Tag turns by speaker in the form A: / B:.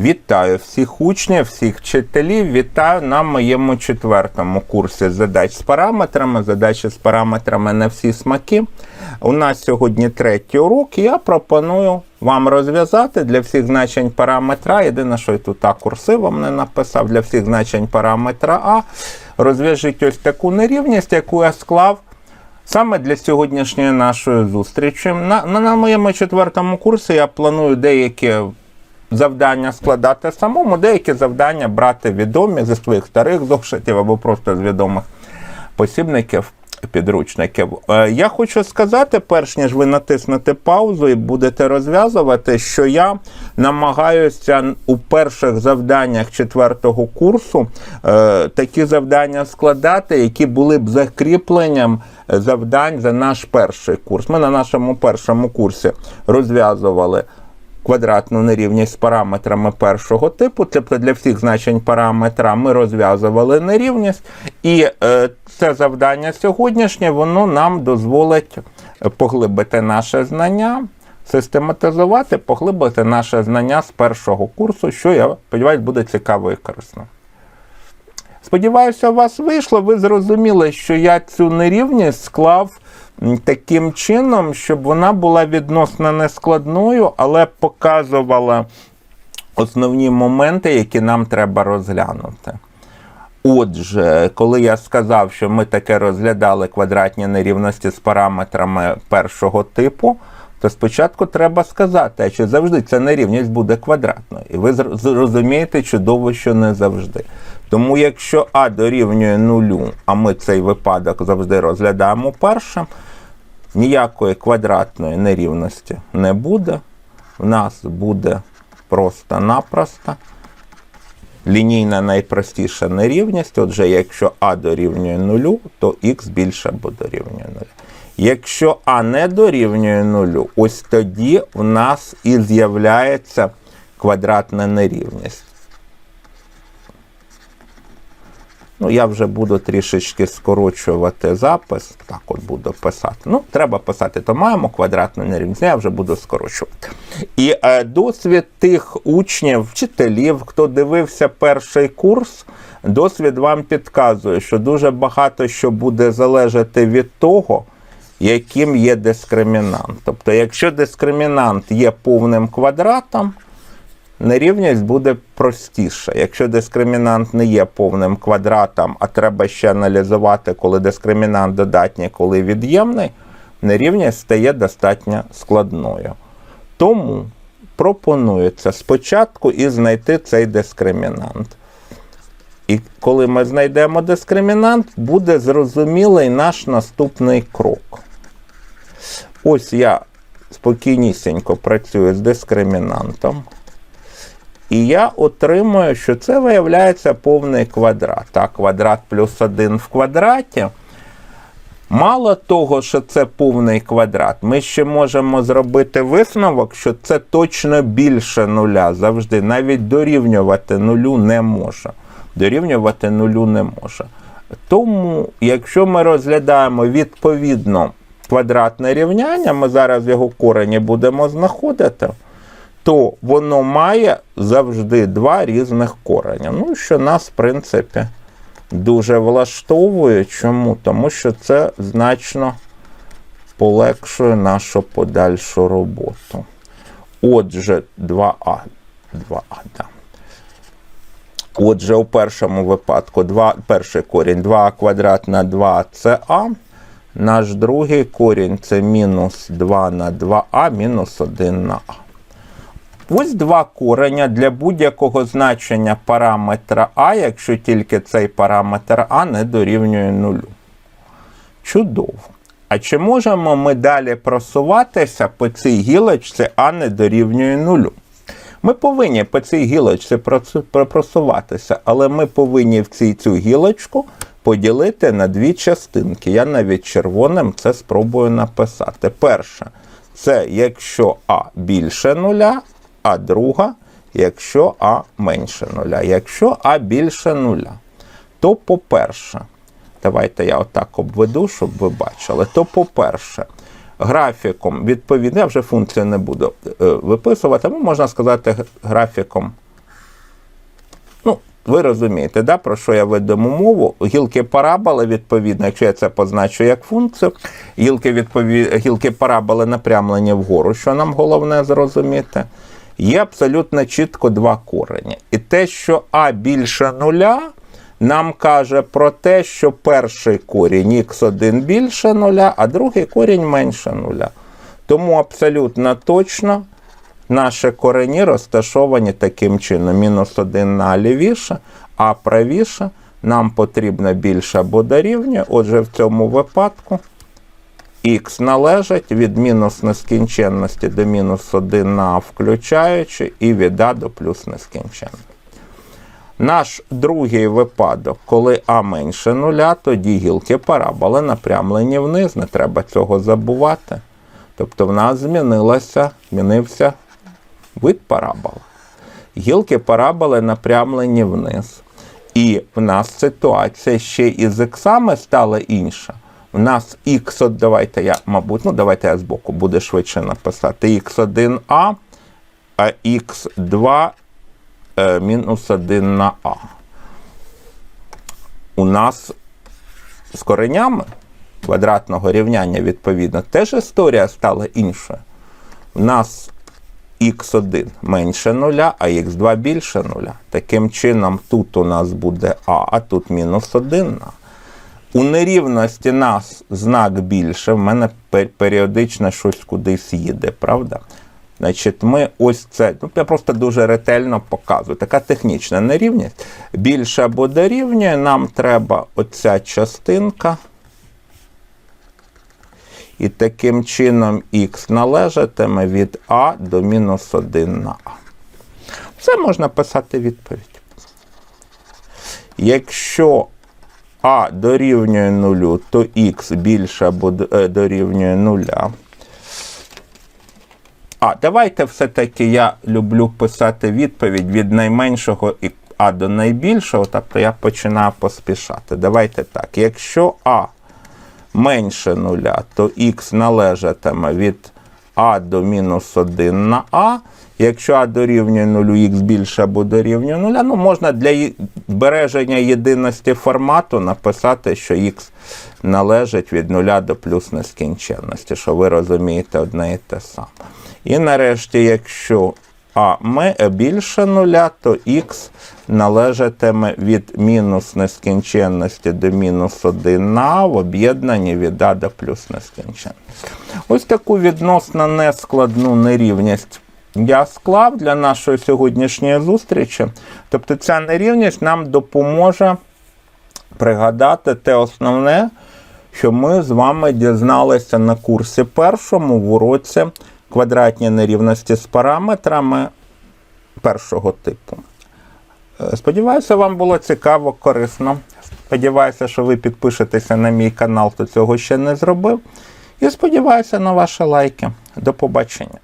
A: Вітаю всіх учнів, всіх вчителів. Вітаю на моєму четвертому курсі задач з параметрами. Задачі з параметрами на всі смаки. У нас сьогодні третій урок. Я пропоную вам розв'язати для всіх значень параметра. Єдине, що я тут А курсивом не написав для всіх значень параметра А. Розв'яжіть ось таку нерівність, яку я склав. Саме для сьогоднішньої нашої зустрічі. На, на, на моєму четвертому курсі я планую деякі завдання складати самому, деякі завдання брати відомі зі своїх старих зошитів або просто з відомих посібників. Підручників. Е, Я хочу сказати, перш ніж ви натиснете паузу і будете розв'язувати, що я намагаюся у перших завданнях четвертого курсу е, такі завдання складати, які були б закріпленням завдань за наш перший курс. Ми на нашому першому курсі розв'язували квадратну нерівність з параметрами першого типу, тобто для всіх значень параметра ми розв'язували нерівність, і е, це завдання сьогоднішнє воно нам дозволить поглибити наше знання, систематизувати, поглибити наше знання з першого курсу, що я сподіваюся, буде цікаво і корисно. Сподіваюся, у вас вийшло. Ви зрозуміли, що я цю нерівність склав таким чином, щоб вона була відносно нескладною, але показувала основні моменти, які нам треба розглянути. Отже, коли я сказав, що ми таке розглядали квадратні нерівності з параметрами першого типу, то спочатку треба сказати, чи завжди ця нерівність буде квадратною. І ви зрозумієте чудово, що не завжди. Тому якщо А дорівнює нулю, а ми цей випадок завжди розглядаємо першим, ніякої квадратної нерівності не буде. В нас буде просто-напросто лінійна найпростіша нерівність. Отже, якщо А дорівнює нулю, то х більше або дорівнює нулю. Якщо А не дорівнює нулю, ось тоді в нас і з'являється квадратна нерівність. Ну, я вже буду трішечки скорочувати запис. Так от буду писати. Ну, треба писати, то маємо квадратну нерівність, я вже буду скорочувати. І е, досвід тих учнів, вчителів, хто дивився перший курс, досвід вам підказує, що дуже багато що буде залежати від того, яким є дискримінант. Тобто, якщо дискримінант є повним квадратом, нерівність буде простіша. Якщо дискримінант не є повним квадратом, а треба ще аналізувати, коли дискримінант додатній, коли від'ємний, нерівність стає достатньо складною. Тому пропонується спочатку і знайти цей дискримінант. І коли ми знайдемо дискримінант, буде зрозумілий наш наступний крок. Ось я спокійнісінько працюю з дискримінантом. І я отримую, що це виявляється повний квадрат. Так, квадрат плюс 1 в квадраті. Мало того, що це повний квадрат, ми ще можемо зробити висновок, що це точно більше нуля завжди. Навіть дорівнювати нулю не може. Дорівнювати нулю не може. Тому, якщо ми розглядаємо відповідно квадратне рівняння, ми зараз його корені будемо знаходити то воно має завжди два різних кореня. Ну, що нас, в принципі, дуже влаштовує. Чому? Тому що це значно полегшує нашу подальшу роботу. Отже, 2А. 2А, да. Отже, у першому випадку два, перший корінь 2а квадрат на 2 це А. Наш другий корінь це мінус 2 на 2а мінус 1 на А. Ось два кореня для будь-якого значення параметра А, якщо тільки цей параметр А не дорівнює нулю. Чудово. А чи можемо ми далі просуватися по цій гілочці А не дорівнює нулю? Ми повинні по цій гілочці просуватися, але ми повинні в цій цю гілочку поділити на дві частинки. Я навіть червоним це спробую написати. Перше, це якщо А більше нуля, а друга, якщо А менше нуля. Якщо А більше нуля, то по-перше, давайте я отак обведу, щоб ви бачили. То, по-перше, графіком відповідно, вже функцію не буду е, виписувати, або можна сказати графіком ви розумієте, да, про що я ведемо мову? Гілки параболи, відповідно, якщо я це позначу як функцію, гілки, відпові... гілки параболи напрямлені вгору, що нам головне зрозуміти. Є абсолютно чітко два корені. І те, що А більше нуля, нам каже про те, що перший корінь х1 більше нуля, а другий корінь менше нуля. Тому абсолютно точно наші корені розташовані таким чином: мінус 1 на лівіше, а правіше нам потрібно більше або дорівнює. Отже, в цьому випадку х належить від мінус нескінченності до мінус 1 на включаючи і від а до плюс нескінченності. Наш другий випадок, коли а менше нуля, тоді гілки параболи напрямлені вниз, не треба цього забувати. Тобто в нас змінилося, змінився вид параболи. Гілки параболи напрямлені вниз. І в нас ситуація ще і з іксами стала інша. У нас х, от давайте я, мабуть, ну давайте я збоку буде швидше написати. х1а, а х2 е, мінус 1 на а. У нас з коренями квадратного рівняння, відповідно, теж історія стала іншою. У нас х1 менше нуля, а х2 більше нуля. Таким чином, тут у нас буде а, а тут мінус 1 на. У нерівності нас знак більше, в мене періодично щось кудись їде, правда? Значить, ми ось це, ну я просто дуже ретельно показую. Така технічна нерівність. Більше або дорівнює, нам треба оця частинка. І таким чином х належатиме від А до мінус 1 на А. Це можна писати відповідь. Якщо А дорівнює нулю, то х більше або е, дорівнює нуля. А, давайте все-таки я люблю писати відповідь від найменшого А до найбільшого, тобто я починаю поспішати. Давайте так. Якщо А менше нуля, то х належатиме від А до мінус 1 на А. Якщо А дорівнює нулю, х більше або дорівнює нуля, ну можна для збереження єдиності формату написати, що х належить від нуля до плюс нескінченності, що ви розумієте одне і те саме. І нарешті, якщо а ми більше нуля, то х належатиме від мінус нескінченності до мінус 1 А в об'єднанні від А до плюс нескінченності. Ось таку відносно нескладну нерівність я склав для нашої сьогоднішньої зустрічі. Тобто ця нерівність нам допоможе пригадати те основне, що ми з вами дізналися на курсі першому в уроці квадратні нерівності з параметрами першого типу. Е, Сподіваюся, вам було цікаво, корисно. Сподіваюся, що ви підпишетеся на мій канал, хто цього ще не зробив. І сподіваюся на ваші лайки. До побачення.